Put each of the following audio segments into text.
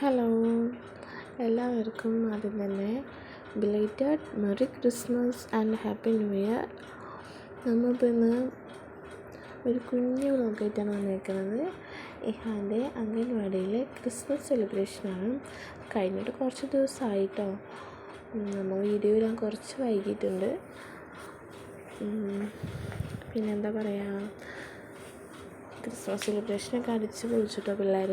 Hello എല്ലാവർക്കും ആദ്യം തന്നെ belated merry Christmas and happy new year നമ്മളിപ്പോൾ ഇന്ന് ഒരു കുഞ്ഞു വ്ളോഗായിട്ടാണ് വന്നേക്കുന്നത്. ഇഹാന്റെ അംഗൻവാടിയിലെ ക്രിസ്മസ് സെലിബ്രേഷനാണ് കഴിഞ്ഞിട്ട് കുറച്ച് ദിവസമായിട്ടോ. നമ്മൾ വീഡിയോ ഇടാൻ കുറച്ച് വൈകിട്ടുണ്ട് പിന്നെന്താ പറയുക ക്രിസ്മസ് സെലിബ്രേഷനൊക്കെ അടിച്ച് പൊളിച്ചിട്ടോ പിള്ളേർ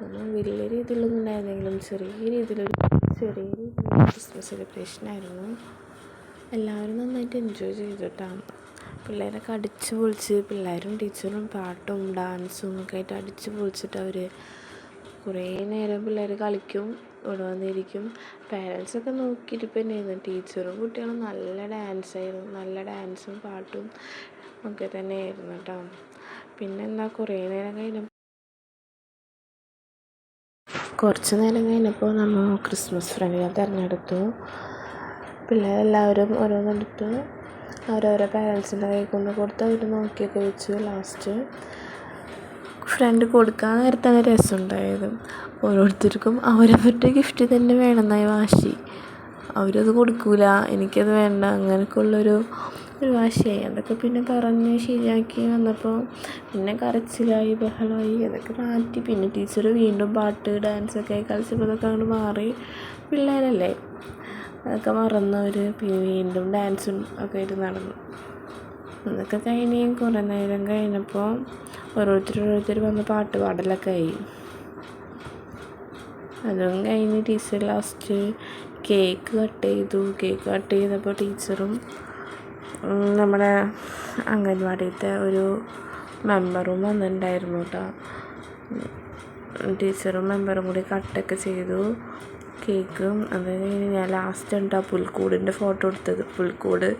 നമ്മൾ വലിയ രീതിയിലൊന്നും ഉണ്ടായിരുന്നെങ്കിലും ചെറിയ രീതിയിലൊരു ചെറിയ രീതിയിലൊരു ക്രിസ്മസ് സെലിബ്രേഷനായിരുന്നു എല്ലാവരും നന്നായിട്ട് എൻജോയ് ചെയ്തു കേട്ടോ പിള്ളേരൊക്കെ അടിച്ച് പൊളിച്ച് പിള്ളേരും ടീച്ചറും പാട്ടും ഡാൻസും ഒക്കെ ആയിട്ട് അടിച്ച് പൊളിച്ചിട്ട് അവർ കുറേ നേരം പിള്ളേർ കളിക്കും ഇവിടെ വന്നിരിക്കും. പേരൻസൊക്കെ നോക്കിയിരിപ്പ് തന്നെയായിരുന്നു. ടീച്ചറും കുട്ടികളും നല്ല ഡാൻസായിരുന്നു നല്ല ഡാൻസും പാട്ടും ഒക്കെ തന്നെയായിരുന്നു കേട്ടോ പിന്നെന്താ കുറേ നേരം കഴിഞ്ഞപ്പോൾ കുറച്ച് നേരം കഴിഞ്ഞപ്പോൾ നമ്മൾ ക്രിസ്മസ് ഫ്രണ്ടിനെ തിരഞ്ഞെടുത്തു. പിള്ളേരെല്ലാവരും ഓരോന്നെടുത്ത് അവരവരെ പാരൻസിന്റെ കയ്യിൽ കൊണ്ട് കൊടുത്ത് അവർ നോക്കിയൊക്കെ വെച്ചു ലാസ്റ്റ് ഫ്രണ്ട് കൊടുക്കാൻ നേരത്താണ് രസമുണ്ടായത്. ഓരോരുത്തർക്കും അവരവരുടെ ഗിഫ്റ്റ് തന്നെ വേണമെന്നായി വാശി. അവരത് കൊടുക്കൂല എനിക്കത് വേണ്ട അങ്ങനെയൊക്കെയുള്ളൊരു ഒരു വാശിയായി. അതൊക്കെ പിന്നെ പറഞ്ഞ് ശരിയാക്കി വന്നപ്പോൾ പിന്നെ കരച്ചിലായി ബഹളമായി അതൊക്കെ മാറ്റി. പിന്നെ ടീച്ചർ വീണ്ടും പാട്ട് ഡാൻസൊക്കെ കളിച്ചപ്പോൾ അതൊക്കെ അങ്ങോട്ട് മാറി. പിള്ളേരല്ലേ? അതൊക്കെ മറന്നവർ പിന്നെ വീണ്ടും ഡാൻസും ഒക്കെ ആയിട്ട് നടന്നു. അതൊക്കെ കഴിഞ്ഞ് കുറേ നേരം കഴിഞ്ഞപ്പോൾ ഓരോരുത്തർ ഓരോരുത്തർ വന്ന് പാട്ട് പാടലൊക്കെ ആയി. അതും കഴിഞ്ഞ് ടീച്ചർ ലാസ്റ്റ് കേക്ക് കട്ട് ചെയ്തു. കേക്ക് കട്ട് ചെയ്തപ്പോൾ ടീച്ചറും നമ്മുടെ അംഗൻവാടിയിലത്തെ ഒരു മെമ്പറും വന്നിട്ടുണ്ടായിരുന്നു കേട്ടോ ടീച്ചറും മെമ്പറും കൂടി കട്ടൊക്കെ ചെയ്തു. കേക്കും അത് കഴിഞ്ഞ് ഞാൻ ലാസ്റ്റ് ഉണ്ട് പുൽക്കൂടിന്റെ ഫോട്ടോ എടുത്തത്. പുൽക്കൂട്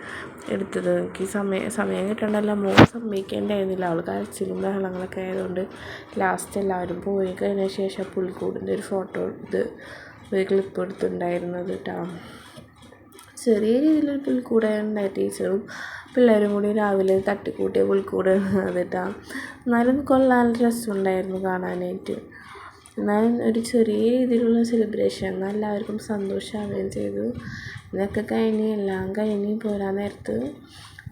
എടുത്തത്. എനിക്ക് സമയം സമയം കിട്ടണ്ടല്ല. മോൻ സമ്മതിക്കേണ്ടായിരുന്നില്ല. അവൾ കരച്ചിലും ബഹളങ്ങളൊക്കെ ആയതുകൊണ്ട് ലാസ്റ്റ് എല്ലാവരും പോയി കഴിഞ്ഞ ശേഷം പുൽക്കൂടിന്റെ ഒരു ഫോട്ടോ എടുത്ത് ഒരു ക്ലിപ്പ് എടുത്തിട്ടുണ്ടായിരുന്നത് കേട്ടോ ചെറിയ രീതിയിലൊരു പുൽക്കൂട ഉണ്ടായി ടീച്ചറും പിള്ളേരും കൂടി രാവിലെ തട്ടിക്കൂട്ടിയ പുൽക്കൂട് അതിട്ടാ എന്നാലും കൊള്ളാൻ രസമുണ്ടായിരുന്നു കാണാനായിട്ട്. എന്നാലും ഒരു ചെറിയ രീതിയിലുള്ള സെലിബ്രേഷൻ എന്നാൽ എല്ലാവർക്കും സന്തോഷമാവുകയും ചെയ്തു. ഇതൊക്കെ കഴിഞ്ഞ് എല്ലാം കഴിഞ്ഞ് പോരാൻ നേരത്ത്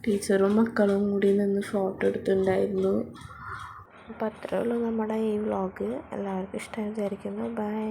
ടീച്ചറും മക്കളും കൂടി നിന്ന് ഫോട്ടോ എടുത്തിട്ടുണ്ടായിരുന്നു. അപ്പോൾ അത്രേ ഉള്ളൂ നമ്മുടെ ഈ വ്ളോഗ് എല്ലാവർക്കും ഇഷ്ടമായി വിചാരിക്കുന്നു. ബൈ